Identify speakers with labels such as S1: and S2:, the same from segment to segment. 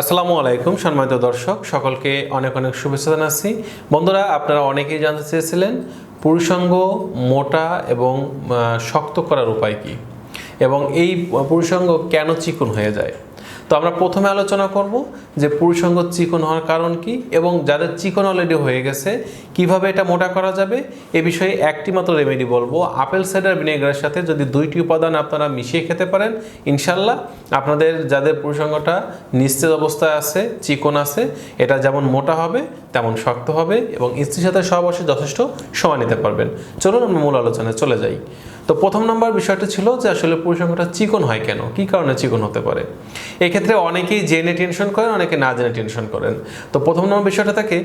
S1: আসসালামু আলাইকুম, সম্মানিত দর্শক, সকলকে অনেক অনেক শুভেচ্ছা জানাচ্ছি। বন্ধুরা, আপনারা অনেকেই জানতে চেয়েছিলেন পুরুষাঙ্গ, মোটা এবং শক্ত করার উপায় কি? এবং এই পুরুষাঙ্গ কেন চিকন হয়ে যায়? তো আমরা প্রথমে আলোচনা করব যে পুরুষাঙ্গ চিকন হওয়ার কারণ কি এবং যাদের চিকন অলরেডি হয়ে গেছে, কীভাবে এটা মোটা করা যাবে? এ বিষয়ে একটি মাত্র রেমেডি বলব। আপেল সাইডার ভিনেগারের সাথে যদি দুইটি উপাদান আপনারা মিশিয়ে খেতে পারেন ইনশাল্লাহ আপনাদের যাদের পুরুষাঙ্গটা নিশ্চিত অবস্থায় আছে, চিকন আছে, এটা যেমন মোটা হবে, তেমন শক্ত হবে এবং স্ত্রীর সাথে সহবাসে যথেষ্ট সময় নিতে পারবেন। চলুন আমরা মূল আলোচনায় চলে যাই। তো প্রথম নম্বর বিষয়টা ছিল যে আসলে পুরুষাঙ্গটা চিকন হয় কেন? কি কারণে চিকন হতে পারে? এক্ষেত্রে অনেকেই জেনে টেনশন করেন, অনেকে না জেনে টেনশন করেন। তো প্রথম নম্বর বিষয়টা থাকে,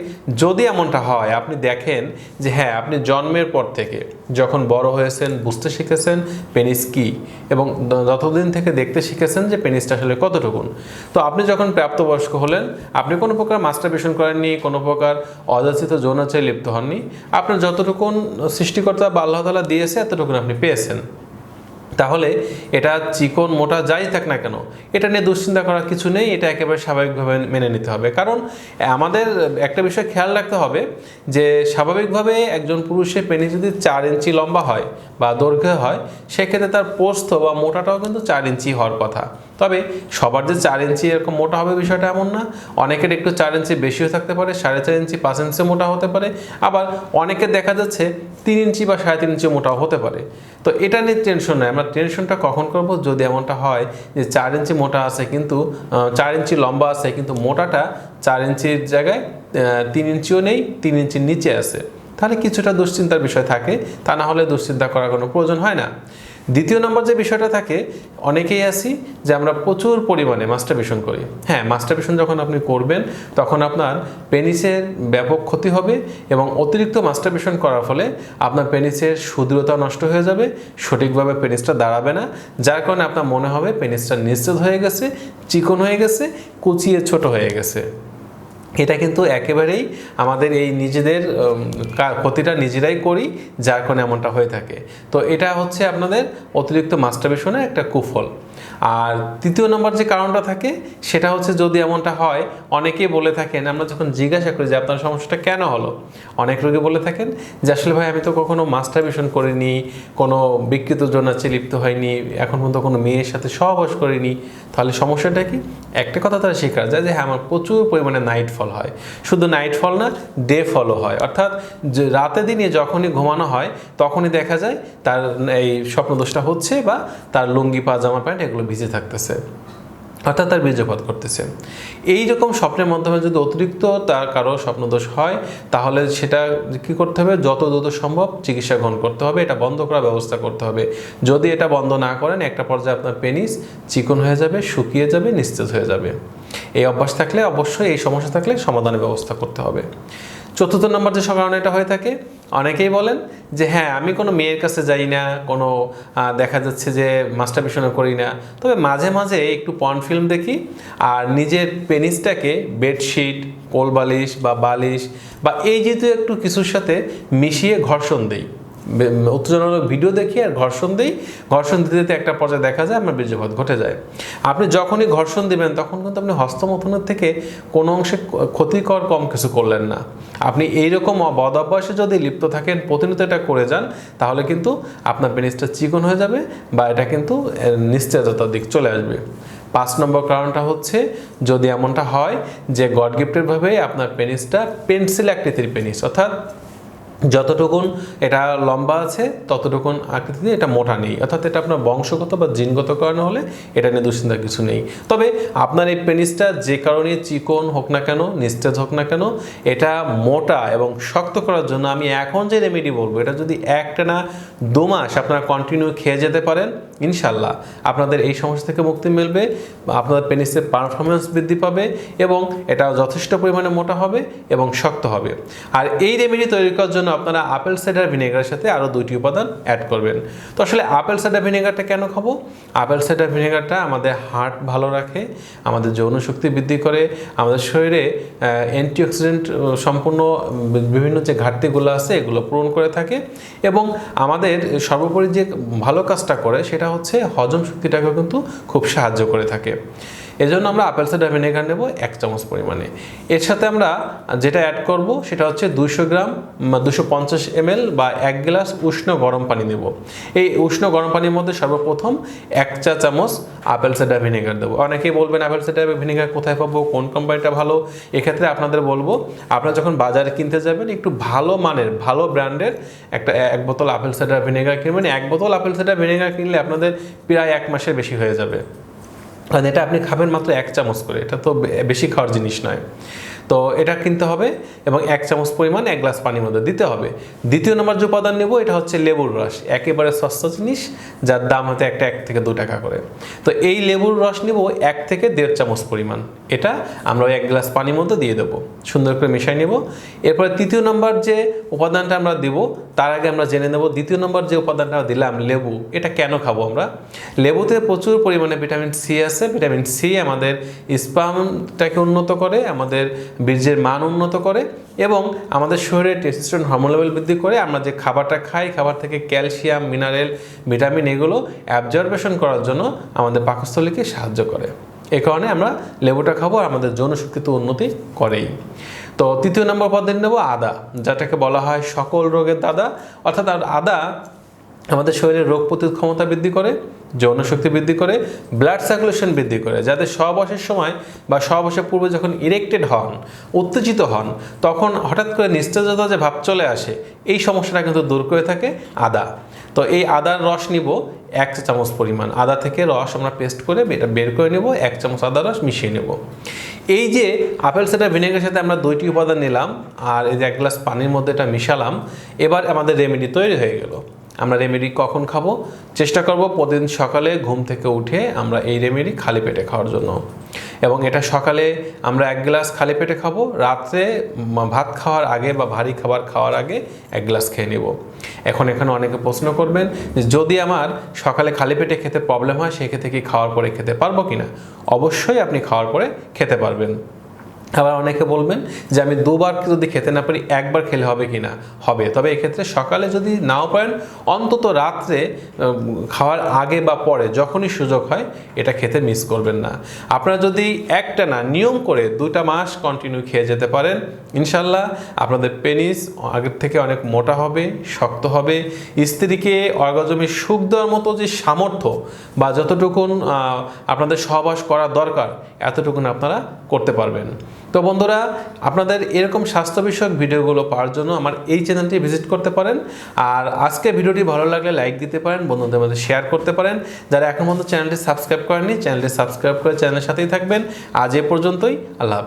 S1: যদি এমনটা হয়, আপনি দেখেন যে হ্যাঁ আপনি জন্মের পর থেকে যখন বড় হয়েছেন, বুঝতে শিখেছেন পেনিস কি এবং যতদিন থেকে দেখতে শিখেছেন যে পেনিসটা আসলে কতটুকুন তো আপনি যখন প্রাপ্তবয়স্ক হলেন, আপনি কোনো প্রকার মাস্টারবেশন করেননি, কোনো প্রকার অযাচিত যৌনাচারে লিপ্ত হননি। আপনার যতটুকুন সৃষ্টিকর্তা বা দিয়েছে, এতটুকুন আপনি পেয়েছেন। তাহলে এটা চিকন মোটা যাই থাক না কেন, এটা নিয়ে দুশ্চিন্তা করার কিছু নেই, এটা একেবারে স্বাভাবিকভাবে মেনে নিতে হবে। কারণ, আমাদের একটা বিষয় খেয়াল রাখতে হবে যে, স্বাভাবিকভাবে একজন পুরুষের পেনি যদি চার ইঞ্চি লম্বা হয় বা দৈর্ঘ্য হয়, সেক্ষেত্রে তার পোস্ত বা মোটাটাও কিন্তু চার ইঞ্চি হওয়ার কথা। তবে সবার যে চার ইঞ্চি এরকম মোটা হবে বিষয়টা এমন না, অনেকের একটু চার ইঞ্চি বেশিও থাকতে পারে, সাড়ে চার ইঞ্চি, পাঁচ ইঞ্চি মোটা হতে পারে, আবার অনেকের দেখা যাচ্ছে তিন ইঞ্চি বা সাড়ে তিন ইঞ্চি মোটাও হতে পারে। তো এটা নিয়ে টেনশন নয় আমরা টেনশনটা কখন করব? যদি এমনটা হয় যে চার ইঞ্চি মোটা আছে কিন্তু চার ইঞ্চি লম্বা আছে কিন্তু মোটাটা চার ইঞ্চির জায়গায় তিন ইঞ্চিও নেই, তিন ইঞ্চির নিচে আছে। তাহলে কিছুটা দুশ্চিন্তার বিষয় থাকে। তা না হলে দুশ্চিন্তা করার কোনো প্রয়োজন হয় না। দ্বিতীয় নম্বর যে বিষয়টা থাকে, অনেকেই আছি যে আমরা প্রচুর পরিমাণে মাস্টারবেশন করি। হ্যাঁ মাস্টারবেশন যখন আপনি করবেন, তখন আপনার পেনিসের ব্যাপক ক্ষতি হবে এবং অতিরিক্ত মাস্টারবেশন করার ফলে আপনার পেনিসের সুদৃঢ়তা নষ্ট হয়ে যাবে, সঠিকভাবে পেনিসটা দাঁড়াবে না, যার কারণে আপনার মনে হবে পেনিসটা নিশ্চিত হয়ে গেছে, চিকন হয়ে গেছে, কুচিয়ে ছোট হয়ে গেছে। এটা কিন্তু একেবারেই আমাদের এই নিজেদের ক্ষতিটা নিজেরাই করি, যার কারণে এমনটা হয়ে থাকে। তো এটা হচ্ছে আপনাদের অতিরিক্ত মাস্টারবেশনের একটা কুফল। আর তৃতীয় নম্বর যে কারণটা থাকে, সেটা হচ্ছে যদি এমনটা হয়, অনেকেই বলে থাকেন, আমরা যখন জিজ্ঞাসা করি যে আপনার সমস্যাটা কেন হলো? অনেক রোগী বলে থাকেন যে, আসলে ভাই, আমি তো কখনো মাস্টারবেশন করিনি, কোনো বিকৃত জনাচে লিপ্ত হয়নি, এখন পর্যন্ত কোনো মেয়ের সাথে সহবাস করিনি। তাহলে সমস্যাটা কি? একটা কথা তারা শেখা যায় যে হ্যাঁ আমার প্রচুর পরিমাণে নাইট ফল হয়। শুধু নাইট ফল না ডে ফলও হয়। অর্থাৎ রাতে দিনে যখনই ঘুমানো হয়, তখনই দেখা যায় তার এই স্বপ্নদোষটা হচ্ছে বা তার লুঙ্গি, পাজামা, প্যান্ট এগুলো ভিজে থাকতেছে, অর্থাৎ তার বীর্যপাত করতেছে। এই রকম স্বপ্নের মাধ্যমে যদি অতিরিক্ত তার কারও স্বপ্নদোষ হয়, তাহলে সেটা কি করতে হবে? যত দ্রুত সম্ভব চিকিৎসা গ্রহণ করতে হবে, এটা বন্ধ করার ব্যবস্থা করতে হবে। যদি এটা বন্ধ না করেন, একটা পর্যায়ে আপনার পেনিস চিকন হয়ে যাবে, শুকিয়ে যাবে, নিস্তেজ হয়ে যাবে। এই অভ্যাস থাকলে অবশ্যই এই সমস্যা থাকলে সমাধানের ব্যবস্থা করতে হবে। চতুর্থ নম্বর যে কারণে এটা হয়ে থাকে, অনেকেই বলেন যে হ্যাঁ আমি কোনো মেয়ের কাছে যাই না, কোনো দেখা যাচ্ছে যে মাস্টারবেশনও করি না। তবে মাঝে মাঝে একটু পর্ন ফিল্ম দেখি, আর নিজের পেনিসটাকে বেডশিট কোল বালিশ বা বালিশ বা এই যেহেতু একটু কিছুর সাথে মিশিয়ে ঘর্ষণ দেই। উত্তেজনামূলক ভিডিও দেখি আর ঘর্ষণ দিই। ঘর্ষণ দিতে দিতে একটা পর্যায়ে দেখা যায়, আমার বীর্যপাত ঘটে যায়। আপনি যখনই ঘর্ষণ দিবেন, তখন কিন্তু আপনি হস্তমথনের থেকে কোনো অংশে ক্ষতিকর কম কিছু করলেন না। আপনি এইরকম বদ অভ্যাসে যদি লিপ্ত থাকেন, প্রতিনিয়ত এটা করে যান, তাহলে কিন্তু আপনার পেনিসটা চিকন হয়ে যাবে বা এটা কিন্তু নিশ্চয়তার দিক চলে আসবে। পাঁচ নম্বর কারণটা হচ্ছে, যদি এমনটা হয় যে গড গিফটের ভাবে আপনার পেনিসটা পেন্সিল আকৃতির পেনিস, অর্থাৎ যতটুকুন এটা লম্বা আছে, ততটুকুন আকৃতিতে এটা মোটা নেই। অর্থাৎ এটা আপনার বংশগত বা জিনগত কারণে হলে এটা নিয়ে দুশ্চিন্তার কিছু নেই। তবে আপনার এই পেনিসটা যে কারণে চিকন হোক না কেন, নিস্তেজ হোক না কেন, এটা মোটা এবং শক্ত করার জন্য আমি এখন যে রেমেডি বলব, এটা যদি একটা না দু মাস আপনারা কন্টিনিউ খেয়ে যেতে পারেন ইনশাল্লাহ আপনাদের এই সমস্যা থেকে মুক্তি মিলবে, আপনাদের পেনিসের পারফরমেন্স বৃদ্ধি পাবে এবং এটা যথেষ্ট পরিমাণে মোটা হবে এবং শক্ত হবে। আর এই রেমেডি তৈরি করার জন্য আপনারা আপেল সাইডার ভিনেগারের সাথে আরও দুইটি উপাদান অ্যাড করবেন। তো আসলে আপেল সাইডার ভিনেগারটা কেন খাব? আপেল সাইডার ভিনেগারটা আমাদের হার্ট ভালো রাখে, আমাদের যৌন শক্তি বৃদ্ধি করে, আমাদের শরীরে অ্যান্টিঅক্সিডেন্ট সম্পূর্ণ বিভিন্ন যে ঘাটতিগুলো আছে এগুলো পূরণ করে থাকে এবং আমাদের সর্বোপরি যে ভালো কাজটা করে সেটা হচ্ছে হজম শক্তিটাকেও কিন্তু খুব সাহায্য করে থাকে। এজন্য আমরা আপেল সাইডার ভিনেগার নেব এক চামচ পরিমাণে। এর সাথে আমরা যেটা অ্যাড করব সেটা হচ্ছে দুশো গ্রাম দুশো পঞ্চাশ এমএল বা এক গ্লাস উষ্ণ গরম পানি নেব। এই উষ্ণ গরম পানির মধ্যে সর্বপ্রথম এক চা চামচ আপেল সাইডার ভিনেগার দেবো। অনেকেই বলবেন আপেল সাইডার ভিনেগার কোথায় পাবো, কোন কোম্পানিটা ভালো? এক্ষেত্রে আপনাদের বলব, আপনারা যখন বাজারে কিনতে যাবেন, একটু ভালো মানের, ভালো ব্র্যান্ডের একটা এক বোতল আপেল সাইডার ভিনেগার কিনবেন। এক বোতল আপেল সাইডার ভিনেগার কিনলে আপনাদের প্রায় এক মাসের বেশি হয়ে যাবে। কারণ এটা আপনি খাবেন মাত্র এক চামচ করে। এটা তো বেশি খাওয়ার জিনিস নয়। তো এটা কিনতে হবে এবং এক চামচ পরিমাণ এক গ্লাস পানির মধ্যে দিতে হবে। দ্বিতীয় নম্বর যে উপাদান নেব, এটা হচ্ছে লেবুর রস। একেবারে সস্তা জিনিস, যার দাম হয়তো একটা এক থেকে দু টাকা করে। তো এই লেবুর রস নেব এক থেকে দেড় চামচ পরিমাণ। এটা আমরা এক গ্লাস পানির মধ্যে দিয়ে দেবো। সুন্দর করে মিশাই নেব। এরপরে তৃতীয় নম্বর যে উপাদানটা আমরা দিব, তার আগে আমরা জেনে নেব দ্বিতীয় নম্বর যে উপাদানটা দিলাম, লেবু। এটা কেন খাব আমরা? লেবুতে প্রচুর পরিমাণে ভিটামিন সি আছে। ভিটামিন সি আমাদের স্পামটাকে উন্নত করে, আমাদের বীর্যের মান উন্নত করে এবং আমাদের শরীরে টেস্টোস্টেরন হরমোন লেভেল বৃদ্ধি করে আমরা যে খাবারটা খাই, খাবার থেকে ক্যালসিয়াম মিনারেল ভিটামিন এগুলো অ্যাবজর্বেশন করার জন্য আমাদের পাকস্থলীকে সাহায্য করে। এ কারণে আমরা লেবুটা খাব আর আমাদের যৌনশক্তি তো উন্নতি করেই। তো তৃতীয় নম্বর পদ্ধতি নেব আদা, যেটাকে বলা হয় সকল রোগের দাদা। অর্থাৎ আদা আমাদের শরীরের রোগ প্রতিরোধ ক্ষমতা বৃদ্ধি করে, যৌন শক্তি বৃদ্ধি করে ব্লাড সার্কুলেশন বৃদ্ধি করে। যাদের সহবাসের সময় বা সহবাসের পূর্বে যখন ইরেক্টেড হন, উত্তেজিত হন, তখন হঠাৎ করে নিস্তেজতা যে ভাব চলে আসে, এই সমস্যাটা কিন্তু দূর করে থাকে আদা। তো এই আদার রস নিব এক চামচ পরিমাণ। আদা থেকে রস আমরা পেস্ট করে এটা বের করে নেব, এক চামচ আদা রস মিশিয়ে নেব। এই যে আপেল সাইডার ভিনেগারের সাথে আমরা দুইটি উপাদান নিলাম, আর এই যে এক গ্লাস পানির মধ্যে এটা মিশালাম, এবার আমাদের রেমেডি তৈরি হয়ে গেল। আমরা রেমেডি কখন খাব? চেষ্টা করব প্রতিদিন সকালে ঘুম থেকে উঠে আমরা এই রেমেডি খালি পেটে খাওয়ার জন্য। এবং এটা সকালে আমরা এক গ্লাস খালি পেটে খাব, রাত্রে ভাত খাওয়ার আগে বা ভারী খাবার খাওয়ার আগে এক গ্লাস খেয়ে নেব। এখন এখানে অনেকে প্রশ্ন করবেন যদি আমার সকালে খালি পেটে খেতে প্রবলেম হয়, সেক্ষেত্রে কি খাওয়ার পরে খেতে পারব কিনা? অবশ্যই আপনি খাওয়ার পরে খেতে পারবেন। আবার অনেকে বলবেন যে আমি দুবার যদি খেতে না পারি, একবার খেলে হবে কি না? হবে। তবে এক্ষেত্রে সকালে যদি নাও পারেন, অন্তত রাত্রে খাওয়ার আগে বা পরে যখনই সুযোগ হয়, এটা খেতে মিস করবেন না। আপনারা যদি একটা না, নিয়ম করে দুটা মাস কন্টিনিউ খেয়ে যেতে পারেন, ইনশাল্লাহ আপনাদের পেনিস আগের থেকে অনেক মোটা হবে, শক্ত হবে। স্ত্রীকে অর্গজমে সুখ দেওয়ার মতো যে সামর্থ্য বা যতটুকুন আপনাদের সহবাস করা দরকার, এতটুকুন আপনারা করতে পারবেন। তো বন্ধুরা, আপনাদের এরকম স্বাস্থ্য বিষয়ক ভিডিওগুলো পাওয়ার জন্য আমার এই চ্যানেলটি ভিজিট করতে পারেন। আর আজকে ভিডিওটি ভালো লাগলে লাইক দিতে পারেন, বন্ধুদের মধ্যে শেয়ার করতে পারেন। যারা এখন পর্যন্ত চ্যানেলটি সাবস্ক্রাইব করেননি, চ্যানেলটি সাবস্ক্রাইব করে চ্যানেলের সাথেই থাকবেন। আজ এ পর্যন্তই, আল্লাহ।